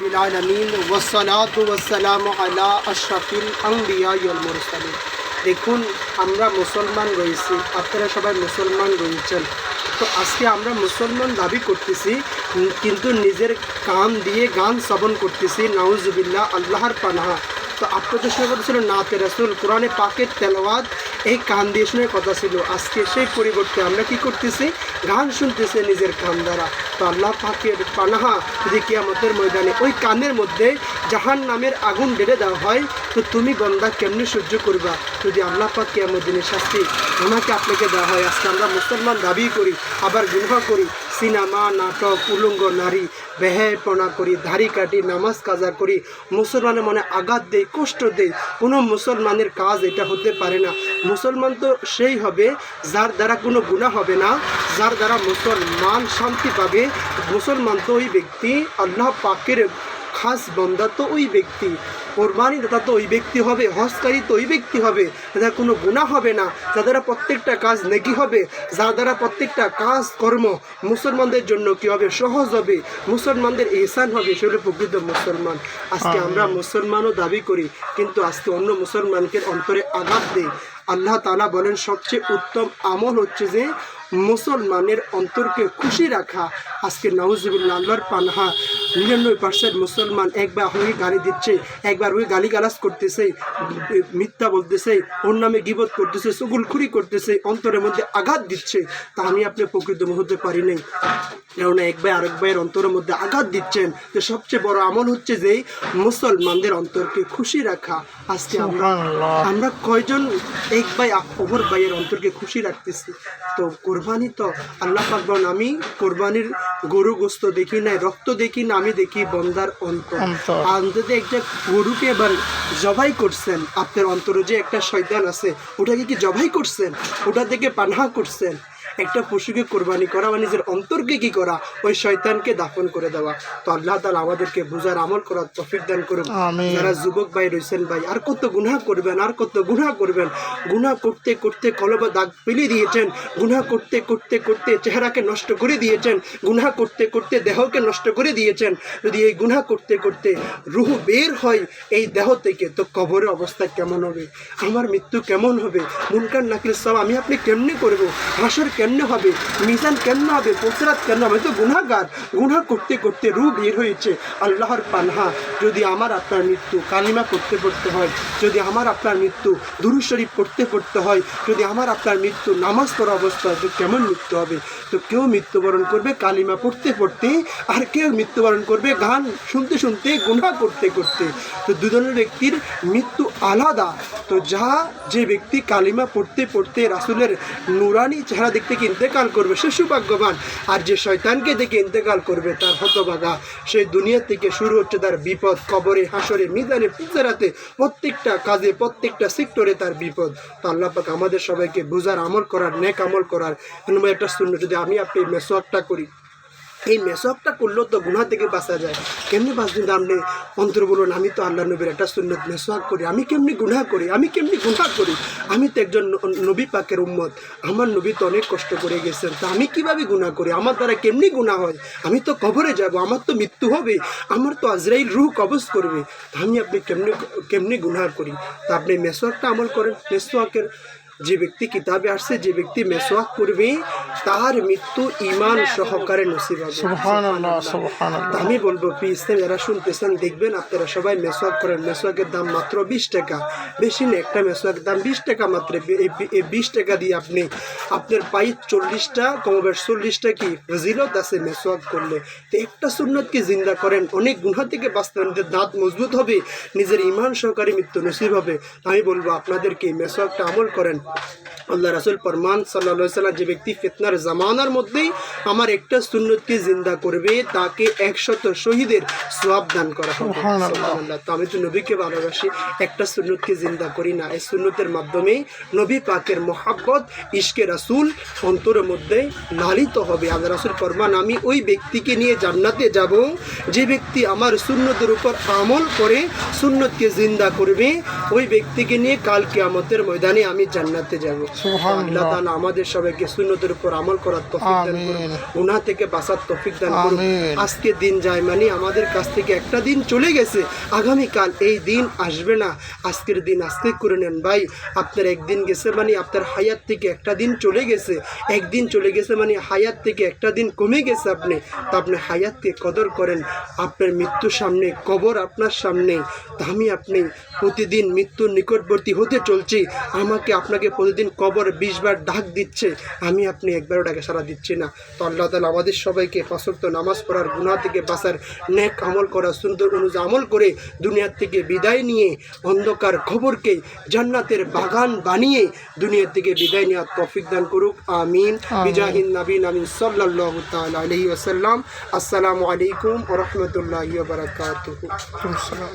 ওয়াসসালাতু ওয়াসসালামু আলা আশরাফিল আম্বিয়া মুরসালিন। দেখুন, আমরা মুসলমান রয়েছি, আপনারা সবাই মুসলমান রয়েছেন। তো আজকে আমরা মুসলমান দাবি করতেছি, কিন্তু নিজের কাম দিয়ে গান শ্রবণ করতেছি, নাউজুবিল্লাহ, আল্লাহর পানাহা। তো আপনাদের সঙ্গে কথা ছিল নাতে রাসুল কোরআনে পাকের তেলাওয়াত, এই কান দিয়ে শুনে কথা ছিল। আজকে সেই পরিবর্তে আমরা কি করতেছি? গান শুনতেছি নিজের কান দ্বারা। তো আল্লাহ পাকের পানাহা যদি কিয়ামতের ময়দানে ওই কানের মধ্যে জাহান নামের আগুন বেড়ে দেওয়া হয়, তো তুমি বন্দা কেমনি সহ্য করবা? যদি আল্লাহ পাক কিয়ামত দিনের শাস্তি ওনাকে আপনাকে দেওয়া হয়, আজকে আমরা মুসলমান দাবি করি, আবার গুনহা করি সিনেমা, নাটক, উলঙ্গ নারী বেহেপনা করি ধারি কাটি, নামাজ কাজা করি, মুসলমানের মনে আঘাত দেই, কষ্ট দেই, কোনো মুসলমানের কাজ এটা হতে পারে না। মুসলমান তো সেই হবে যার দ্বারা কোনো গুণা হবে না, যার দ্বারা মুসলমান শান্তি পাবে। মুসলমান তো ওই ব্যক্তি আল্লাহ পাকের খাস বন্দা তো ওই ব্যক্তি। কোরবানি দাতা তো ওই ব্যক্তি হবে হজকারী তো ওই ব্যক্তি হবে। যাদের কোনো গুণা হবে না যার দ্বারা প্রত্যেকটা কাজ নেকি হবে যার দ্বারা প্রত্যেকটা কাজ কর্ম মুসলমানদের জন্য কি হবে সহজ হবে মুসলমানদের এহসান হবে সেগুলো প্রকৃত মুসলমান। আজকে আমরা মুসলমানও দাবি করি কিন্তু আজকে অন্য মুসলমানকে অন্তরে আঘাত দেই। আল্লাহ তালা বলেন সবচেয়ে উত্তম আমল হচ্ছে যে মুসলমানের অন্তরকে খুশি রাখা। আজকে নাউজুবিল্লা আল্লাহর পানহা নিরানব্বই পার্সেন্ট মুসলমান একবার ওই গালি দিচ্ছে একবার ওই গালি গালাজ করতেছে মিথ্যা বলতেছে ওর নামে গিবত করতেছে সুগুলখুরি করতেছে অন্তরের মধ্যে আঘাত দিচ্ছে। তা আমি আপনি প্রকৃত হতে পারি নাই। কেননা এক ভাই আরেক ভাইয়ের অন্তরের মধ্যে আঘাত দিচ্ছেন। তো সবচেয়ে বড় আমল হচ্ছে যে মুসলমানদের অন্তরকে খুশি রাখা। আজকে আমরা আমরা কয়জন এক ভাই অপর ভাইয়ের অন্তরকে খুশি রাখতেছি? তো কোরবানি তো আল্লাহ পাক আমি কোরবানির গরু গোস্ত দেখি নাই রক্ত দেখি না আমি দেখি বন্দার অন্তর। অন্তর। একটা গরুকে এবার জবাই করছেন আপনার অন্তরে যে একটা শয়তান আছে ওটাকে কি জবাই করছেন? ওটা থেকে পানহা করছেন? একটা পশুকে কোরবানি করা বা নিজের অন্তরকে কি করা ওই শয়তানকে দাফন করে দেওয়া। তো আল্লাহ তালা আমাদেরকে বুঝার আমল করার তফিক দান করুন। যারা যুবক ভাই রয়েছেন ভাই আর কত গুনাহ করবেন আর কত গুনাহ করবেন। গুনাহ করতে করতে কলবা দাগ পেলে দিয়েছেন গুনাহ করতে করতে করতে চেহারাকে নষ্ট করে দিয়েছেন গুনাহ করতে করতে দেহকে নষ্ট করে দিয়েছেন। যদি এই গুনাহ করতে করতে রুহ বের হয় এই দেহ থেকে তো কবরের অবস্থা কেমন হবে? আমার মৃত্যু কেমন হবে? মুনকার নাকিল সব আমি আপনি কেমনে করব? হাসর কেমনে হবে? মিজান কেমনে হবে? পোসরাত কেন হবে? তো গুনাহগার গুনাহ করতে করতে রু বের হয়েছে আল্লাহর পানহা যদি আমার আপনার মৃত্যু কালিমা পড়তে পড়তে হয়, যদি আমার আপনার মৃত্যু দুরু শরীফ পড়তে পড়তে হয়, যদি আমার আপনার মৃত্যু নামাজ পড়া অবস্থা তো কেমন মৃত্যু হবে? তো কেউ মৃত্যুবরণ করবে কালিমা পড়তে পড়তে, আর কেউ মৃত্যুবরণ করবে গান শুনতে শুনতে গুনাহ করতে করতে। তো দুজনের ব্যক্তির মৃত্যু আলাদা। তো যা যে ব্যক্তি কালিমা পড়তে পড়তে রাসুলের নুরানি চেহারা দেখতে কি ইন্তেকাল করবে, সে সৌভাগ্যবান। আর যে শয়তানকে দেখে ইন্তেকাল করবে, তার হতভাগা। সেই দুনিয়া থেকে শুরু হচ্ছে তার বিপদ, কবরে, হাসরে, মিজানে পুজারাতে প্রত্যেকটা কাজে, প্রত্যেকটা সেক্টরে তার বিপদ। তো আল্লাহ পাক আমাদের সবাইকে বোঝার, আমল করার, নেক আমল করার। একটা শূন্য যদি আমি আপনি মেসোয়াকটা করি। এই মেসকটা করলেও তো গুণা থেকে বাঁচা যায়। কেমনি বাঁচবেন আপনি অন্তর বলুন, আমি তো আল্লাহ নবীর একটা সুন্নত মেসোয়াক করি। আমি কেমনি গুনাহ করি? আমি কেমনি গুনাহ করি? আমি তো একজন নবী পাকের উম্মত। আমার নবী তো অনেক কষ্ট করে গেছেন। তা আমি কীভাবে গুনাহ করি? আমার দ্বারা কেমনি গুনাহ হয়? আমি তো কবরে যাব, আমার তো মৃত্যু হবে। আমার তো আজরাইল রুহ কবজ করবে। আমি আপনি কেমনি কেমনি গুনাহ করি? তা আপনি মেসোয়াকটা আমল করেন। মেসোয়াকের যে ব্যক্তি কিতাবে আসছে যে ব্যক্তি মেসোয়াক করবে তার মৃত্যু ইমান সহকারে নসিব হবে। আমি বলব পিসতে যারা শুনতেছেন দেখবেন আপনারা সবাই মেসোয়াক করেন। মেসোয়াকের দাম মাত্র বিশ টাকা। বেশি না একটা মেসোয়াকের দাম বিশ টাকা মাত্র। এই বিশ টাকা দিয়ে আপনি আপনার পাই চল্লিশটা কমবেশ চল্লিশটা কি ফজিলত আছে মেসোয়াক করলে? তো একটা সুন্নতকে জিন্দা করেন। অনেক গুণা থেকে বাঁচতে নিজের দাঁত মজবুত হবে নিজের ইমান সহকারে মৃত্যু নসিব হবে। আমি বলব আপনাদেরকে মেসোয়াকটা আমল করেন। Bye. আল্লাহ রাসুল ফরমান সাল্লা সাল্লাম যে ব্যক্তি ফিতনার জামানার মধ্যেই আমার একটা সুন্নতকে জিন্দা করবে তাকে একশত শহীদের সোয়াব দান করা হবে। তো আমি তো নবীকে ভালোবাসি একটা সুন্নতকে জিন্দা করি না এই সুন্নতের মাধ্যমে নবী পাকের মোহাব্বত ইশকে রাসুল অন্তরের মধ্যে লালিত হবে আল্লাহ রাসুল ফরমান আমি ওই ব্যক্তিকে নিয়ে জান্নাতে যাব যে ব্যক্তি আমার সুন্নতের উপর আমল করে সুন্নতকে জিন্দা করবে ওই ব্যক্তিকে নিয়ে কাল কিয়ামতের ময়দানে আমি জান্নাতে যাব। আল্লাহ তাআলা আমাদের সবাইকে সুন্নতের উপর আমল করার তৌফিক দান করুন। গুনাহ থেকে বাঁচার তৌফিক দান করুন। আজকে দিন যায় মানে আমাদের কাছ থেকে একটা দিন চলে গেছে। আগামীকাল এই দিন আসবে না। আজকের দিন আজকে করে নেন ভাই। আপনার একদিন গেছে মানে আপনার হায়াত থেকে একটা দিন চলে গেছে। একদিন চলে গেছে মানে হায়াত থেকে একটা দিন কমে গেছে আপনি। তো আপনি হায়াতকে কদর করেন। আপনার মৃত্যুর সামনে কবর আপনার সামনে। আমি আপনি প্রতিদিন মৃত্যুর নিকটবর্তী হতে চলছি। আমাকে আপনাকে প্রতিদিন কবর বিশ বার ডাক দিচ্ছে আমি আপনি একবারও ডাকে সারা দিচ্ছি না। তো আল্লাহ তালা আমাদের সবাইকে পাঁচক্ত নামাজ পড়ার গুনাহ থেকে বাঁচার নেক আমল করা সুন্দর অনুযায়ী আমল করে দুনিয়ার থেকে বিদায় নিয়ে অন্ধকার খবরকে জান্নাতের বাগান বানিয়ে দুনিয়ার থেকে বিদায় নেওয়ার তৌফিক দান করুক। আমিন। বিজাহিন নবীন আমিন সাল্লাল্লাহু তাআলা আলাইহি ওয়াসাল্লাম। আসসালামু আলাইকুম রাহমাতুল্লাহি আসসালাম।